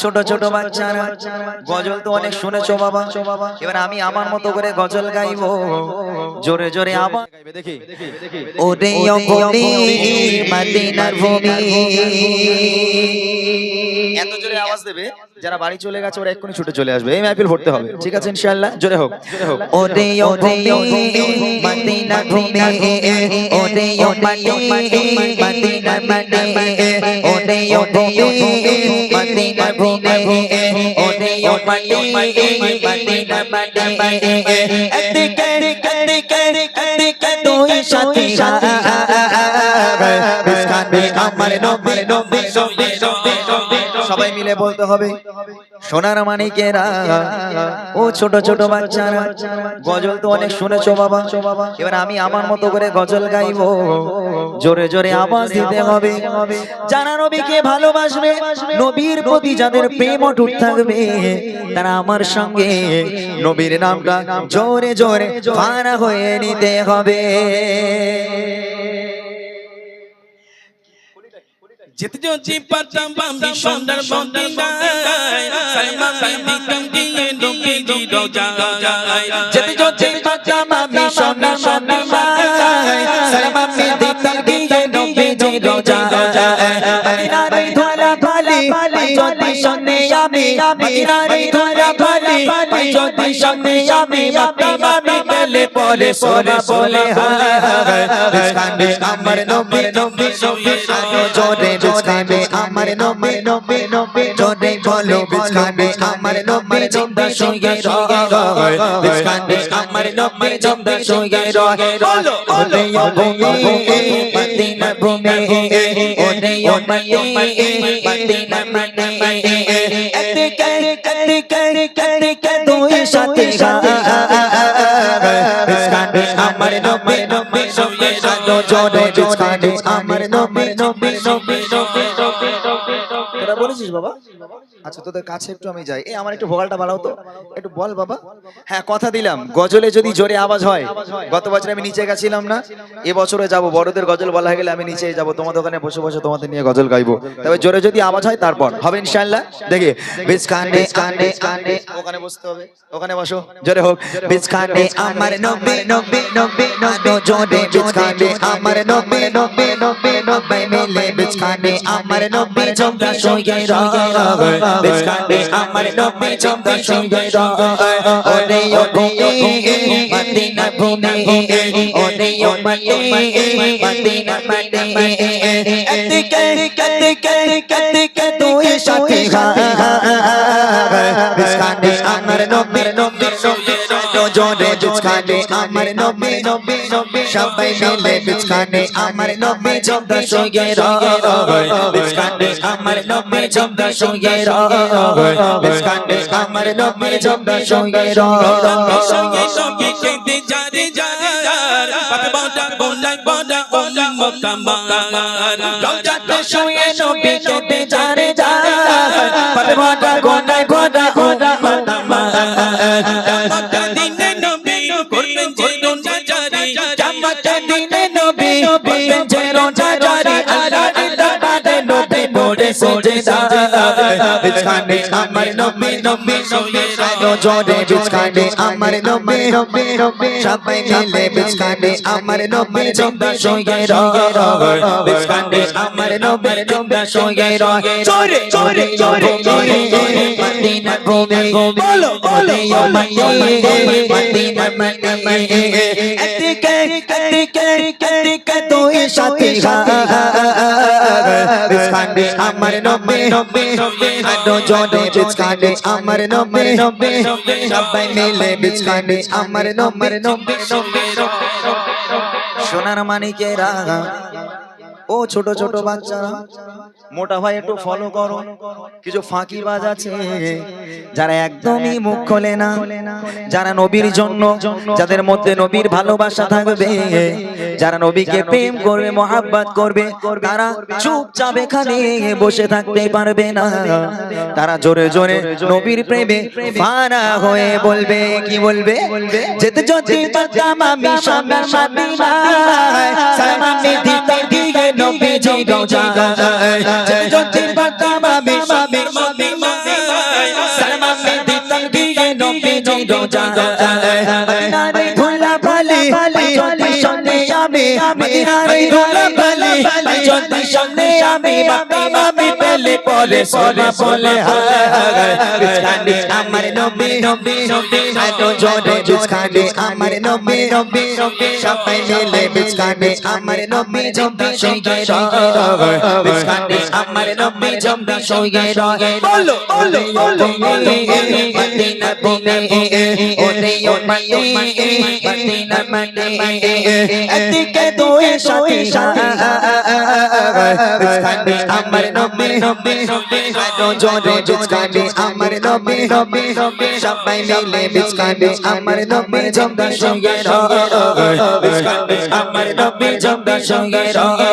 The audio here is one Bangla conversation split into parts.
ছোট ছোট বাচ্চারা। গজল তো অনেক শুনেছো বাবা। এবার আমি আমার মতো করে গজল গাইবো। জোরে জোরে আবার দেখি ওরে ভূমি। মদিনার ভূমি। এত জোরে আওয়াজ দেবে? যারা বাড়ি চলে গেছে ওরা এক্ষুনি ছুটে চলে আসবে এই মাহফিল ভরতে হবে ঠিক আছে ইনশাআল্লাহ জোরে হোক সবাই মিলে বলতে হবে সোনার মানিকেরা, ও ছোট ছোট বাচ্চারা, গজল তো অনেক শুনেছো বাবা। এবার আমি আমার মতো করে গজল গাইবো। জোরে জোরে আওয়াজ দিতে হবে। যারা নবীকে ভালোবাসবে, নবীর প্রতি যাদের প্রেম অটুট থাকবে, তারা আমার সঙ্গে নবীর নামটা জোরে জোরে পারা হয়ে নিতে হবে। যেতে যদি পারতাম আমি সুন্দর মদিনায় সালমা দিতাম দিয়ে ডুবে দি রোজায় যেতে যদি পারতাম আমি সোনা সোনা মায় সালাম আমি দিতাম দিয়ে নবীজি রোজা ধরা যদি সামনে আমি আমি পেলে বলে সোনা বলে হায় বিস্কানে আমার নবী নবী নবী জোরে আমার নবী নবী জোরে বলো বিস্কানে আমার নবী জিন্দা শুয়ে রয় বিস্কানে আমার নবী জিন্দা শুয়ে রয় বলো ওরে ও ভূমি মদিনা ভূমি ওরে ও মাটি মদিনা মাটি এদিকে এদিকে এদিকে দুই সাথী বিস্কানে আমার নবী নবী নবী আলো জোরে বিস্কানে আমার নবী নবী নবী নবী তোরা বলেছিস বাবা? আচ্ছা তোদের কাছে একটু আমি যাই এই আমার একটু ভোগালটা বাড়াও তো একটু বল বাবা হ্যাঁ কথা দিলাম গজলে যদি জোরে আওয়াজ হয় গত বছর আমি নিচে গেছিলাম না এবছরে যাব বড়দের গজল বলা হয়ে গেলে আমি নিচে যাব তোমাদের ওখানে বসে বসে তোমাদের নিয়ে গজল গাইবো তবে জোরে যদি আওয়াজ হয় তারপর হবে ইনশাআল্লাহ দেখি বিস্কানে কানে কানে ওখানে বসতে হবে ওখানে বসো জোরে হোক বিস্কানে আমার নবী নবী নবী নবী জোরে বিস্কানে আমার নবী নবী নবী নবী মিলে বিস্কানে আমার নবী জমদা শুয়ে রয় বিস্কানে আমার নবী শুয়ে রয় ওরে ও ভূমি মদিনা ভূমি ওরে ও মাটি মদিনা মাটি এদিকে এদিকে এদিকে দুই সাথী বিস্কানে আমার নবী নবী জোরে বিস্কানে আমার নবী নবী নবী সবাই মিলে বিস্কানে আমার নবী জমদা শুয়ে রয় বিস্কানে আমার নবী জমদা শুয়ে রয় বিস্কানে আমার নবী জমদা শুয়ে রয় সঙ্গে সঙ্গে কেঁদে যারে যার পাতে বাটা বলাই বড়া ওলি মোকাম্বার রওজাতে শুয়ে নবী কেটে যারে বিছখানে আমার নবী নবী নবী জোরে বিছখানে আমার নবী নবী নবী সবাই মিলে বিছখানে আমার নবী জমদা শুয়ে রয় বিছখানে আমার নবী জমদা শুয়ে রয় জোরে জোরে জোরে জোরে মদিনা ভূমি বলো বলো মদিনা মদিনা মদিনা এদিকে এদিকে এদিকে দুই সাথী বিছখানে আমার নবী নবী আলো জোরে বিছখানে আমার নবী নবী সবাই মিলে বিছখানে আমার নবী নবী নবী সোনার মানিকেরা ও ছোট ছোট বাচ্চারা মোটা ভাই একটু ফলো করো। কিছু ফাঁকি বাজ আছে। যারা একদমই মুখ খোলে না, যারা নবীর জন্য, যাদের মধ্যে নবীর ভালোবাসা থাকবে, যারা নবীকে প্রেম করবে, মহাব্বত করবে, তারা চুপচাপ এখানে বসে থাকতে পারবে না। তারা জোরে জোরে নবীর প্রেমে ফানা হয়ে বলবে, কি বলবে? যেতে যদি আমি সামনে সামনে সালামি দিতে দিকে নবী জঙ্গ যায় যদি পাতাম আমি সবে মনে মনে সালামে দিতাম দিকে নবী জঙ্গ যায় মদিনারে ঘোলা ভালে যদি শুনে আমি মদিনারে ঘোলা যদি সঙ্গে আমি আমি পেলে পরে বলে আমার নবী নবী নবী এত জোরে বিস্কানি আমার নবী নবী নবী সবাই মিলে বিস্কানি আমার নবী জম্বি সঙ্গে রগে বিস্কানি আমার নবী জম্বি সঙ্গে রগে বলো বলো বলো মদিনা মদিনা ওরে ও মদিনা মদিনা মদিনা এদিকে দুই সাথী সাথী বিস্কানি আমার নবী নবী নবী জোরে বিস্কানি আমার নবী নবী সবাই মিলে বিস্কানি আমার নবী জম্বি সঙ্গে রগে বিস্কানি আমার নবী জম্বি সঙ্গে রগে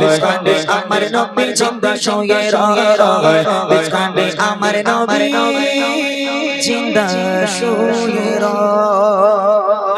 বিস্কানি আমার নবী জম্বি সঙ্গে রগে বিস্কানি আমার নবী জিন্দা শুয়ে রগে